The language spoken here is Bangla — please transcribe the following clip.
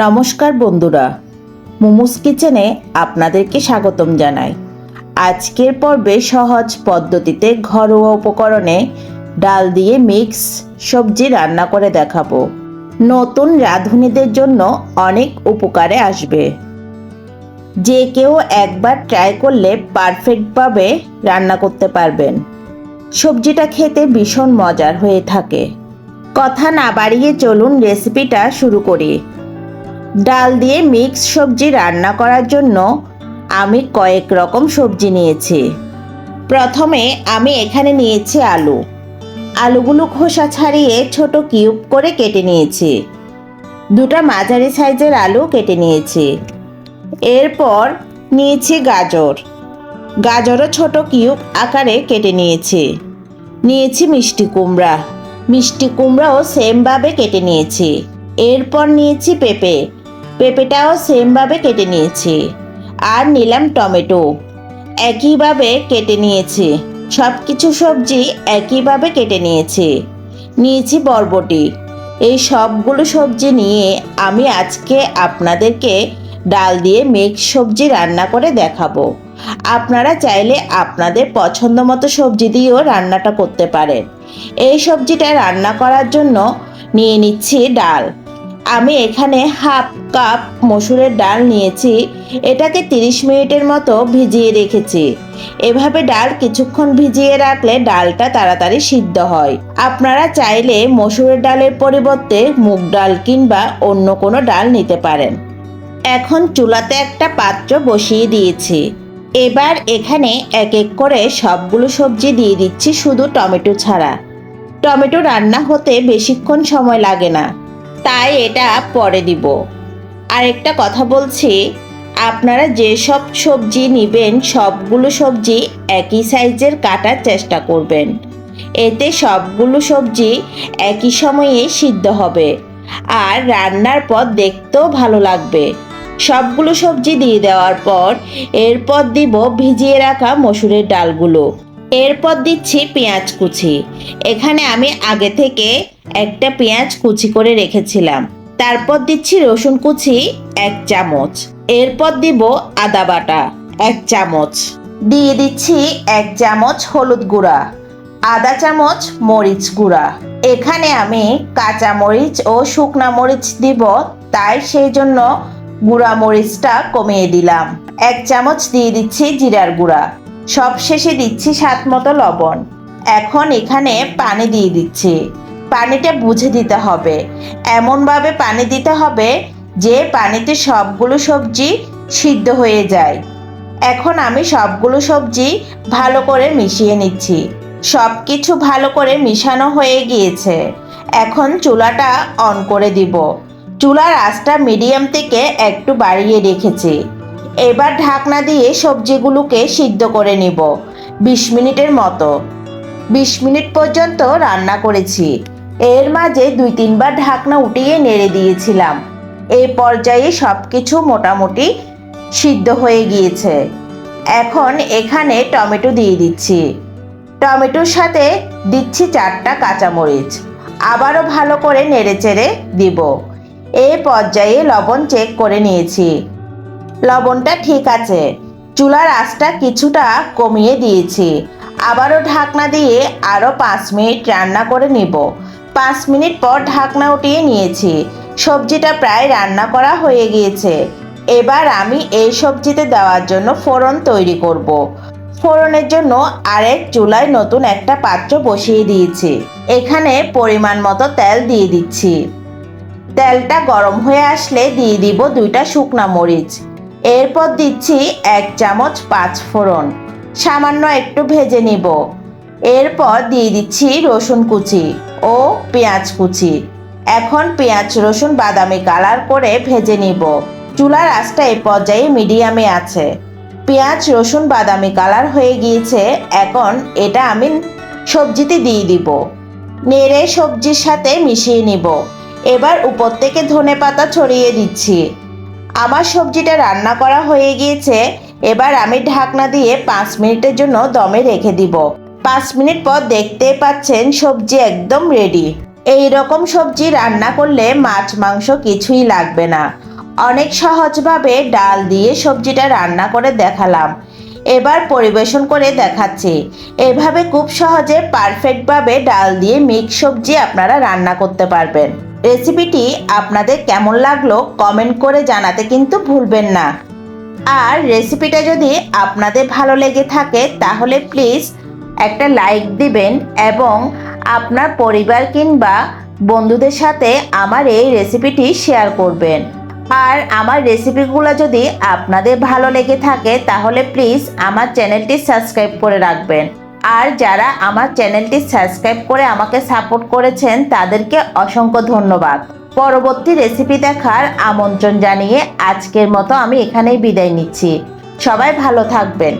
নমস্কার বন্ধুরা। মোমোস কিচেনে আপনাদেরকে স্বাগতম জানাই। আজকের পর্বে সহজ পদ্ধতিতে ঘরোয়া উপকরণে ডাল দিয়ে মিক্স সবজি রান্না করে দেখাবো। নতুন রাঁধুনিদের জন্য অনেক উপকারে আসবে। যে কেউ একবার ট্রাই করলে পারফেক্টভাবে রান্না করতে পারবেন। সবজিটা খেতে ভীষণ মজার হয়ে থাকে। কথা না বাড়িয়ে চলুন রেসিপিটা শুরু করি। ডাল দিয়ে মিক্স সবজি রান্না করার জন্য আমি কয়েক রকম সবজি নিয়েছি। প্রথমে আমি এখানে নিয়েছি আলু। আলুগুলো খোসা ছাড়িয়ে ছোট কিউব করে কেটে নিয়েছি। দুটা মাঝারি সাইজের আলু কেটে নিয়েছি। এরপর নিয়েছি গাজর। গাজরও ছোট কিউব আকারে কেটে নিয়েছি। নিয়েছি মিষ্টি কুমড়া। মিষ্টি কুমড়াও সেমভাবে কেটে নিয়েছি। এরপর নিয়েছি পেঁপে। পেঁপেটাও সেমভাবে কেটে নিয়েছি। আর নিলাম টমেটো। একইভাবে কেটে নিয়েছি। সব কিছু সবজি একইভাবে কেটে নিয়েছি। নিয়েছি বরবটি। এই সবগুলো সবজি নিয়ে আমি আজকে আপনাদেরকে ডাল দিয়ে মিক্স সবজি রান্না করে দেখাবো। আপনারা চাইলে আপনাদের পছন্দ মতো সবজি দিয়েও রান্নাটা করতে পারেন। এই সবজিটা রান্না করার জন্য নিয়ে নিচ্ছি ডাল। আমি এখানে হাফ কাপ মসুরের ডাল নিয়েছি, এটাকে 30 মিনিটের মতো ভিজিয়ে রেখেছি। এভাবে ডাল কিছুক্ষণ ভিজিয়ে রাখলে ডালটা তাড়াতাড়ি সিদ্ধ হয়। আপনারা চাইলে মসুরের ডালের পরিবর্তে মুগ ডাল কিংবা অন্য কোনো ডাল নিতে পারেন। এখন চুলাতে একটা পাত্র বসিয়ে দিয়েছি। এবার এখানে এক এক করে সবগুলো সবজি দিয়ে দিচ্ছি শুধু টমেটো ছাড়া। টমেটো রান্না হতে বেশিক্ষণ সময় লাগে না। তাই এটা পরে দিব। আরেকটা কথা বলছি, আপনারা যেসব সবজি নেবেন, সবগুলো সবজি একই সাইজের কাটার চেষ্টা করবেন। এতে সবগুলো সবজি একই সময়ে সিদ্ধ হবে। আর রান্নার পর দেখতেও ভালো লাগবে। সবগুলো সবজি দিয়ে দেওয়ার পর, এরপর দিব ভিজিয়ে রাখা মসুরের ডালগুলো। এরপর দিচ্ছি পেঁয়াজ কুচি। এখানে আমি আগে থেকে একটা পেঁয়াজ কুচি করে রেখেছিলাম। তারপর দিচ্ছি রসুন কুচি, এক চামচ। এরপর দিব আদা বাটা, এক চামচ। দিয়ে দিচ্ছি এক চামচ হলুদ গুঁড়া আদা চামচ মরিচ গুঁড়া। এখানে আমি কাঁচা মরিচ ও শুকনা মরিচ দিব, তাই সেই জন্য গুঁড়া মরিচটা কমিয়ে দিলাম। এক চামচ দিয়ে দিচ্ছি জিরার গুঁড়া। সব শেষে দিচ্ছি স্বাদ মতো লবণ। এখন এখানে পানি দিয়ে দিচ্ছি। পানিটা বুঝে দিতে হবে। এমনভাবে পানি দিতে হবে যে পানিতে সবগুলো সবজি সিদ্ধ হয়ে যায়। এখন আমি সবগুলো সবজি ভালো করে মিশিয়ে নিচ্ছি। সব কিছু ভালো করে মিশানো হয়ে গিয়েছে। এখন চুলাটা অন করে দিব। চুলার আঁচটা মিডিয়াম থেকে একটু বাড়িয়ে রেখেছি। এবার ঢাকনা দিয়ে সবজিগুলোকে সিদ্ধ করে নিব। বিশ মিনিটের মতো। বিশ মিনিট পর্যন্ত রান্না করেছি। এর মাঝে দুই তিনবার ঢাকনা উঠিয়ে নেড়ে দিয়েছিলাম। এই পর্যায়ে সব কিছু মোটামুটি সিদ্ধ হয়ে গিয়েছে। এখন এখানে টমেটো দিয়ে দিচ্ছি। টমেটোর সাথে দিচ্ছি চারটা কাঁচামরিচ। আবারও ভালো করে নেড়ে চেড়ে দিব। এই পর্যায়ে লবণ চেক করে নিয়েছি। লবণটা ঠিক আছে। চুলার আঁচটা কিছুটা কমিয়ে দিয়েছি। আবারও ঢাকনা দিয়ে আরও পাঁচ মিনিট রান্না করে নিব। পাঁচ মিনিট পর ঢাকনা উঠিয়ে নিয়েছি। সবজিটা প্রায় রান্না করা হয়ে গিয়েছে। এবার আমি এই সবজিতে দেওয়ার জন্য ফোড়ন তৈরি করব। ফোড়নের জন্য আরেক চুলায় নতুন একটা পাত্র বসিয়ে দিয়েছি। এখানে পরিমাণ মতো তেল দিয়ে দিচ্ছি। তেলটা গরম হয়ে আসলে দিয়ে দিব দুইটা শুকনা মরিচ। এরপর দিচ্ছি এক চামচ পাঁচ ফোড়ন। সামান্য একটু ভেজে নিব। এরপর দিয়ে দিচ্ছি রসুন কুচি ও পেঁয়াজ কুচি। এখন পেঁয়াজ, রসুন, বাদামি কালার করে ভেজে নিব। চুলার আঁচটা এ পর্যায়ে মিডিয়ামে আছে। পেঁয়াজ, রসুন, বাদামি কালার হয়ে গিয়েছে। এখন এটা আমি সবজিতে দিয়ে দিব। নেড়ে সবজির সাথে মিশিয়ে নিব। এবার উপর থেকে ধনে পাতা ছড়িয়ে দিচ্ছি। আমার সবজিটা রান্না করা হয়ে গিয়েছে। এবার আমি ঢাকনা দিয়ে পাঁচ মিনিটের জন্য দমে রেখে দিব। পাঁচ মিনিট পর দেখতে পাচ্ছেন সবজি একদম রেডি এই রকম সবজি রান্না করলে মাছ, মাংস কিছুই লাগবে না। অনেক সহজভাবে ডাল দিয়ে সবজিটা রান্না করে দেখালাম। এবার পরিবেশন করে দেখাচ্ছি। এভাবে খুব সহজে পারফেক্টভাবে ডাল দিয়ে মিক্স সবজি আপনারা রান্না করতে পারবেন। রেসিপিটি আপনাদের কেমন লাগল কমেন্ট করে জানাতে কিন্তু ভুলবেন না। আর রেসিপিটা যদি আপনাদের ভালো লেগে থাকে তাহলে প্লিজ একটা লাইক দিবেন এবং আপনার পরিবার কিংবা বন্ধুদের সাথে আমার এই রেসিপিটি শেয়ার করবেন। আর আমার রেসিপিগুলো যদি আপনাদের ভালো লেগে থাকে, তাহলে প্লিজ আমার চ্যানেলটি সাবস্ক্রাইব করে রাখবেন। আর যারা আমার চ্যানেলটি সাবস্ক্রাইব করে আমাকে সাপোর্ট করেছেন, তাদেরকে অসংখ্য ধন্যবাদ। পরবর্তী রেসিপি দেখার আমন্ত্রণ জানিয়ে আজকের মতো আমি এখানেই বিদায় নিচ্ছি। সবাই ভালো থাকবেন।